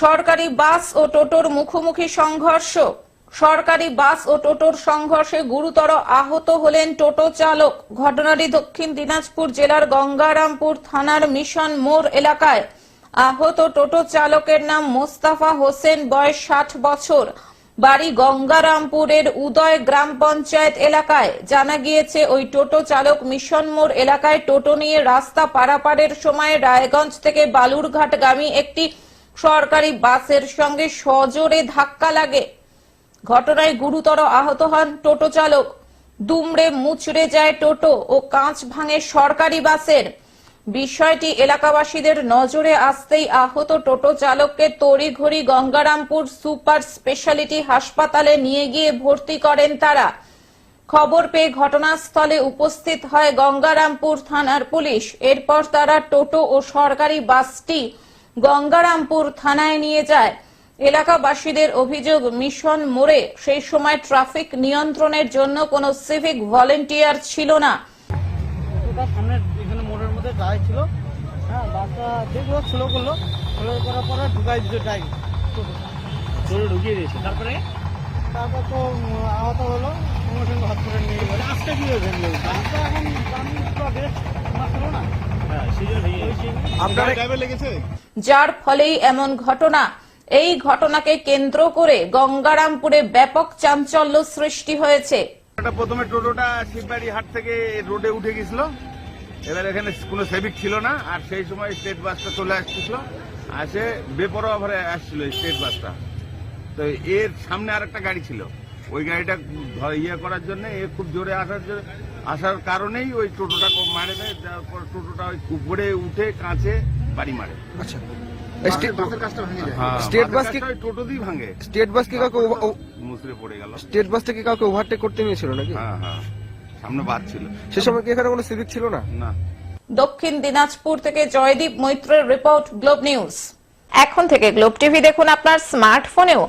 সরকারি বাস ও টোটোর মুখোমুখি সংঘর্ষ। সরকারি বাস ও টোটোর সংঘর্ষে গুরুতর আহত হলেন টোটো চালক। ঘটনাটি দক্ষিণ দিনাজপুর জেলার গঙ্গারামপুর থানার মিশন মোড় এলাকায়। আহত টোটো চালকের নাম মোস্তাফা হোসেন, বয়স ষাট বছর। বাড়ি গঙ্গারামপুরের উদয় গ্রাম পঞ্চায়েত এলাকায়। জানা গিয়েছে, ওই টোটো চালক মিশন মোড় এলাকায় টোটো নিয়ে রাস্তা পারাপারের সময় রায়গঞ্জ থেকে বালুরঘাটগামী একটি সরকারি বাসের সঙ্গে সজোরে ধাক্কা লাগে। ঘটনায় গুরুতর আহত হন টোটো চালক। দুমড়ে মুচড়ে যায় টোটো ও কাঁচ ভাঙে সরকারি বাসের। বিষয়টি এলাকাবাসীদের নজরে আসতেই আহত টোটো চালককে তড়িঘড়ি গঙ্গারামপুর সুপার স্পেশালিটি হাসপাতালে নিয়ে গিয়ে ভর্তি করেন তারা। খবর পেয়ে ঘটনাস্থলে উপস্থিত হয় গঙ্গারামপুর থানার পুলিশ। এরপর তারা টোটো ও সরকারি বাসটি গঙ্গারামপুর থানায় নিয়ে যায়। এলাকাবাসীদের অভিযোগ মিশন মোড়ে সেই সময় ট্রাফিক নিয়ন্ত্রণের জন্য কোনো সিভিক ভলেন্টিয়ার ছিল না। ওটা সামনে এখানে মোড়ের মধ্যে দাঁড়াই ছিল। হ্যাঁ বাসটা দেখল স্লো করল। স্লো করার পরে ঢুকাই দিল টাই টোটো ঢুকিয়ে দিয়েছে। তারপরে? তারপর তো আহত হলো। সঙ্গে সঙ্গে হসপিটাল নিয়ে গেল। রাস্তা কি হয়েছে? এখন তো না। যার ফলেই এমন ঘটনা এই ঘটনাকে কেন্দ্র করে গঙ্গারামপুরে ব্যাপক চাঞ্চল্য সৃষ্টি হয়েছে। প্রথমে টোটোটা শিববাড়ি হাট থেকে রোডে উঠে গেছিল। এবার এখানে কোনো সেভিক ছিল না আর সেই সময় স্টেট বাসটা চলে আসছিল। আসে বেপরোয়া ভরে আসছিল স্টেট বাসটা তো এর সামনে আরেকটা গাড়ি ছিল। ওই গাড়িটা ইয়ে করার জন্য এ খুব জোরে আসার জন্য আসার কারণেই ওই টোটোটা মারে দেয় তারপর টোটোটা ওই উপরে উঠে কাঁচে বাড়ি মারে। আচ্ছা। হ্যাঁ, স্টেট বাস বাস কি- টোটো দিয়ে ভাঙে। স্টেট বাস কি কাউকে ওভা- পড়ে গেল। স্টেট বাস থেকে কাউকে ওভারটেক করতে নিয়েছিল নাকি? হ্যাঁ হ্যাঁ। সামনে বাদ ছিল। সে সময় কি এখানে কোনো সিভিক ছিল না? না। দক্ষিণ দিনাজপুর থেকে জয়দীপ মৈত্রের রিপোর্ট গ্লোব নিউজ। এখন থেকে গ্লোব টিভি দেখুন আপনার স্মার্টফোনেও